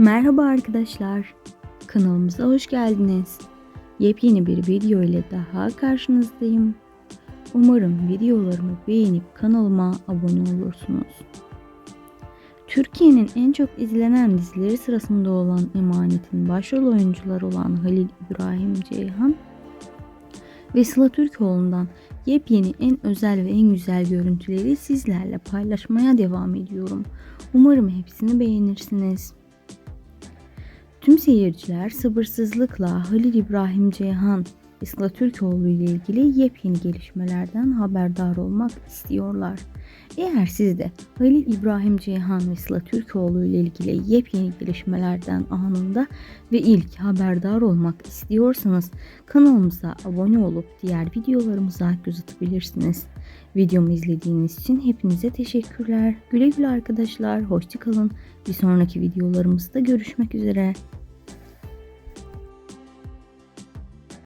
Merhaba arkadaşlar. Kanalımıza hoş geldiniz. Yepyeni bir video ile daha karşınızdayım. Umarım videolarımı beğenip kanalıma abone olursunuz. Türkiye'nin en çok izlenen dizileri sırasında olan Emanet'in başrol oyuncuları olan Halil İbrahim Ceyhan ve Sıla Türkoğlu'ndan yepyeni en özel ve en güzel görüntüleri sizlerle paylaşmaya devam ediyorum. Umarım hepsini beğenirsiniz. Tüm seyirciler sabırsızlıkla Halil İbrahim Ceyhan ve Sıla Türkoğlu ile ilgili yepyeni gelişmelerden haberdar olmak istiyorlar. Eğer siz de Halil İbrahim Ceyhan ve Sıla Türkoğlu ile ilgili yepyeni gelişmelerden anında ve ilk haberdar olmak istiyorsanız kanalımıza abone olup diğer videolarımıza göz atabilirsiniz. Videomu izlediğiniz için hepinize teşekkürler. Güle güle arkadaşlar. Hoşçakalın. Bir sonraki videolarımızda görüşmek üzere.